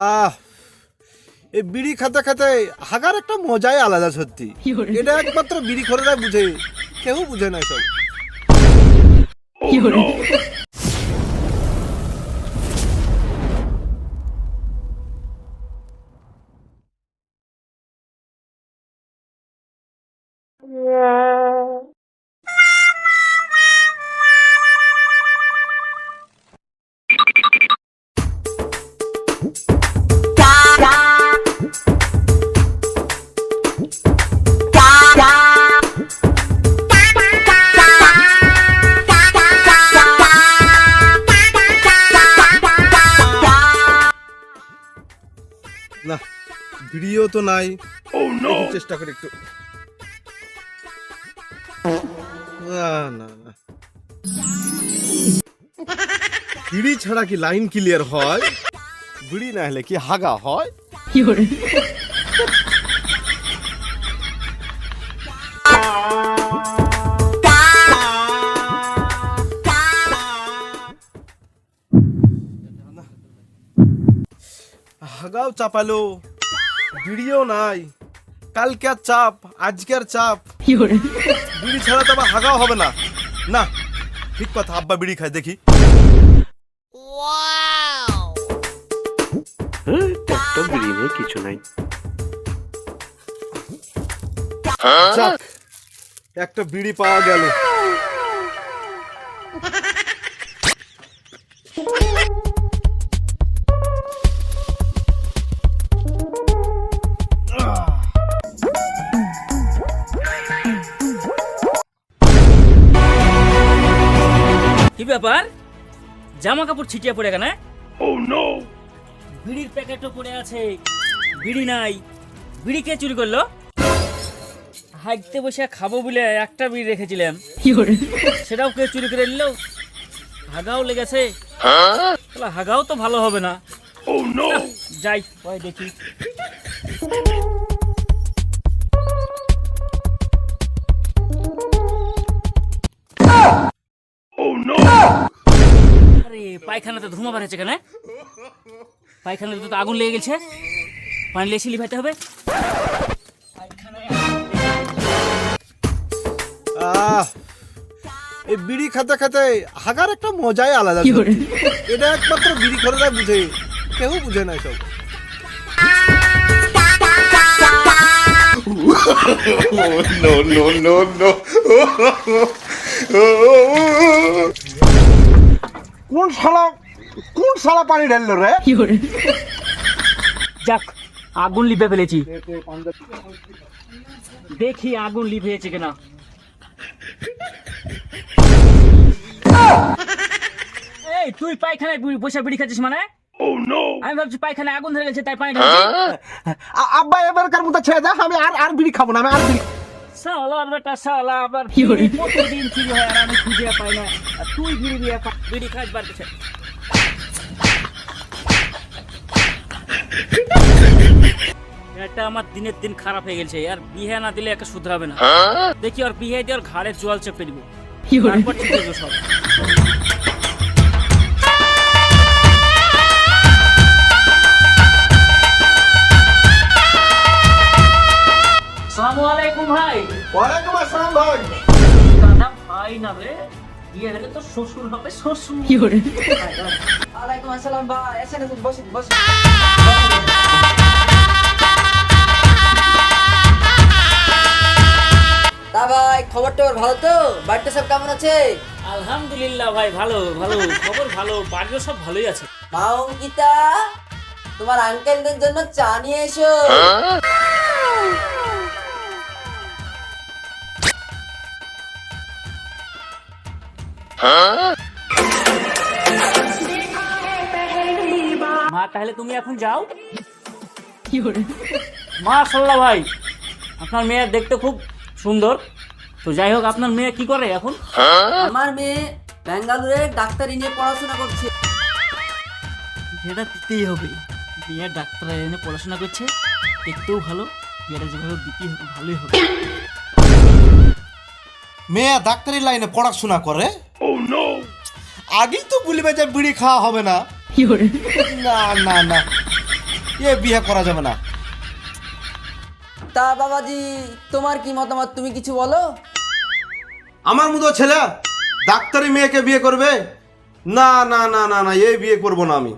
আহ এই বিড়ি খেতে খেতে হাগার একটা মজাই আলাদা সত্যি। এটা একমাত্র বিড়ি খোরেরাই বুঝে কেউ বুঝে না সব না ভিডিও তো নাই। চেষ্টা করি একটু। না না না। বিড়ি ছাড়া কি লাইন ক্লিয়ার হয়? বিড়ি না হলে কি হাগা হয়? হাগাও চাপালো। বিড়িও নাই। কালকের চাপ আজকের চাপ। বিড়ি ছাড়া তো আবার হাগাও হবে না। না ঠিক কথা আব্বা বিড়ি খায় দেখি। একটা বিড়ি নেই কিছু নাই। একটা বিড়ি পাওয়া গেল। কি ব্যাপার? জামা কাপড় ছিটিয়ে পড়ে কেন বিড়ির প্যাকেটও পড়ে আছে বিড়ি নাই। বিড়ি কে চুরি করল? হাইতে বসে খাব বলে একটা বিড়ি রেখেছিলাম। সেটাও কে চুরি করে নিল? হাগাও লেগেছে। শালা হাগাও তো ভালো হবে না। নাহ, যাই ওই দেখি। আরে পায়খানাতে ধুমা বাড়াচ্ছে কেন পায়খানাতে তো আগুন লেগে গেছে পানি লেসি লিভাইতে হবে। আহ এই বিড়ি খেতে খেতে হাগার একটা মজাই আলাদা। এটা একমাত্র বিড়ি খোরেরাই বুঝে কেউ বুঝে না সব কোন শালা কোন শালা পানি ঢাললো রে? যাক আগুন লিভে ফেলেছি। দেখি আগুন লিভেছে কিনা। এই তুই পায়খানায় বসে বিড়ি খাচ্ছিস মানে? আমি ভাবছি পায়খানায় আগুন ধরে গেছে তাই পানি ঢালছি। আ- আব্বা এবারকার মতো ছেড়ে দাও আমি আর আর বিড়ি খাব না আমি আর বিড়ি চুরি হয় আর আমি খুঁজে পাই না আর তুই দিয়ে বিড়ি খাস বার এটা আমার দিনের দিন খারাপ হয়ে গেছে আর বিহে না দিলে একে শুধরাবে না। দেখি আর বিহে দিয়ে আর ঘাড়ে জল চেপে দিব তারপর ঠিক সব। বিয়ে হলে তো শ্বশুর হবে শ্বশুর। ওয়ালাইকুম আসসালাম বা এসে গেছেন বসুন বসুন। তা ভাই খবর টবর ভালো তো? বাড়িতে সব কেমন আছে? আলহামদুলিল্লাহ ভাই ভালো ভালো। খবর ভালো বাড়িও সব ভালোই আছে। মা অঙ্কিতা তোমার আঙ্কেলদের জন্য চা নিয়ে এসো। মা তাহলে তুমি এখন যাও। মা সাল্লাহ ভাই আপনার মেয়ে দেখতে খুব সুন্দর। তো যাই হোক আপনার মেয়ে কি করে এখন? আমার মেয়ে ব্যাঙ্গালোরে ডাক্তারি নিয়ে পড়াশোনা করছে। বিয়েটা দিতেই হবে। বিয়ে ডাক্তার এনে পড়াশোনা করছে। দেখতেও ভালো। বিয়েটা যেভাবে দিতেই হবে ভালোই হবে। মেয়ে ডাক্তারি লাইনে পড়াশোনা করে। আগেই তো বলবে যে বিড়ি খাওয়া হবে না। না না না। এ বিয়ে করা যাবে না। তা বাবাজি তোমার কি মতামত? তুমি কিছু বলো? আমার মতো ছেলে ডাক্তারি মেয়েকে বিয়ে করবে? না না না না না এই বিয়ে করব না আমি।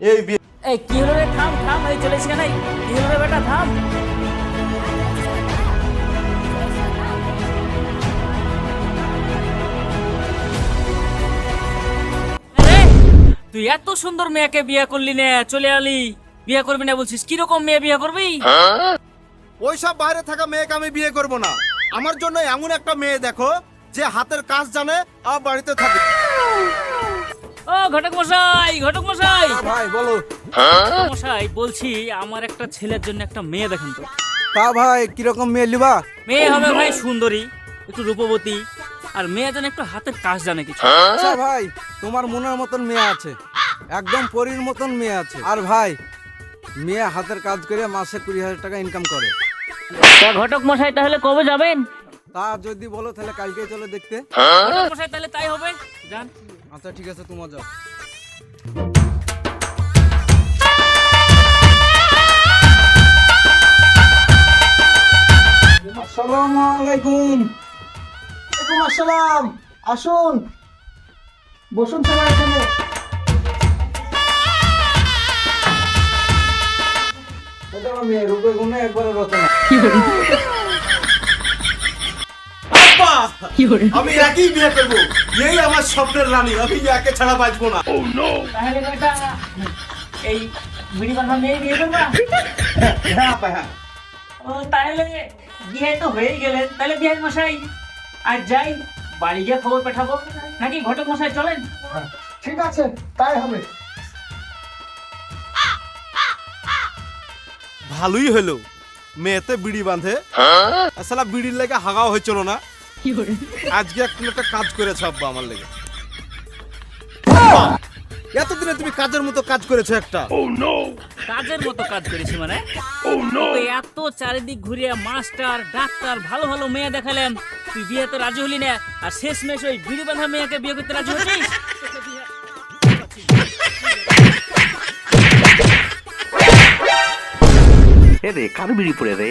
এই বিয়ে এই কি হলো রে? থাম থাম এই চলেছি কেন? কি হলো রে বেটা? থাম। তুই এত সুন্দর মেয়েকে বিয়ে করলি না চলে আলি। বিয়ে করবি না বলছিস কীরকম মেয়ে বিয়ে করবি? ওইসব বাইরে থাকা মেয়েকে আমি বিয়ে করব না। আমার জন্য এমন একটা মেয়ে দেখো যে হাতের কাজ জানে আর বাড়িতে থাকে। ও ঘটক মশাই ঘটক মশাই। ভাই বলো। ঘটক মশাই বলছি আমার একটা ছেলের জন্য একটা মেয়ে দেখেন তো। তা ভাই কীরকম মেয়ে লিবা? মেয়ে হবে ভাই সুন্দরী একটু রূপবতী। আর মেয়ে যেন একটু হাতের কাজ জানে কিছু। আচ্ছা ভাই তোমার মনের মতন মেয়ে আছে। একদম পরীর মতন মেয়ে আছে। আর ভাই মেয়ে হাতের কাজ করে মাসে কুড়ি হাজার টাকা ইনকাম করে। তা ঘটক মশাই তাহলে কবে যাবেন? তা যদি বলো তাহলে কালকে চলে দেখতে। ঘটক মশাই তাহলে তাই হবে। যান। আচ্ছা ঠিক আছে তোমার যাও। আসসালামু আলাইকুম। ওয়ালাইকুম আসসালাম। আসুন। বসুন সবাই এখানে। এটা আমার মেয়ে রূপে গুণে একবারে রচনা। আমি একই বিয়ে করব। এই আমার স্বপ্নের রানী আমি একে ছাড়া বাঁচবো না। তাহলে বেটা এই বিড়ি বাঁধা মেয়ে বিয়ে করবা ও তাহলে বিয়ে তো হয়ে গেলেন তাহলে বিয়ে মশাই আর যাই বাড়ি গিয়ে খবর পাঠাবো। নাকি ঘটক মশাই চলেন? ঠিক আছে তাই হবে। ভালোই হলো। মেয়েতে বিড়ি বাঁধে। আসলে বিড়ির লেগে হাগাও হয়েছিল না। আজকে একটা একটা কাজ করেছে আব্বা আমার লেগে। এতদিনে তুমি কাজের মতো কাজ করেছ একটা। কাজের মতো কাজ করেছি মানে? তো এত চারিদিক ঘুরিয়ে মাস্টার ডাক্তার ভালো ভালো মেয়ে দেখালাম তুই বিয়েতে রাজি হলি না আর শেষ মেশ ওই বিড়ি বাঁধা মেয়েকে বিয়ে করতে রাজি হচ্ছিস? রে কার বিড়ি পড়ে রে?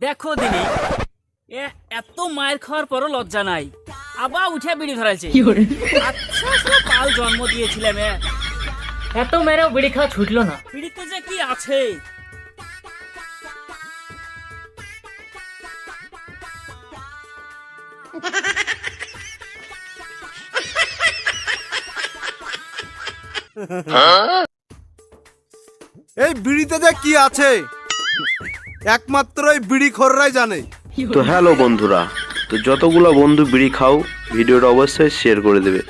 দেখো দিনি এ এত মায়ের খাওয়ার পরও লজ্জা নাই। আবার উঠে বিড়ি ধরাইছে আচ্ছা কাল জন্ম দিয়েছিলাম। এত মেরেও বিড়ি খাওয়া ছুটলো না। বিড়িতে যে কি আছে? এই বিড়িতে যে কি আছে? একমাত্র এই বিড়ি খোররাই জানে। তো হ্যালো বন্ধুরা তো যতগুলো বন্ধু বিড়ি খাও ভিডিওটা অবশ্যই শেয়ার করে দেবে।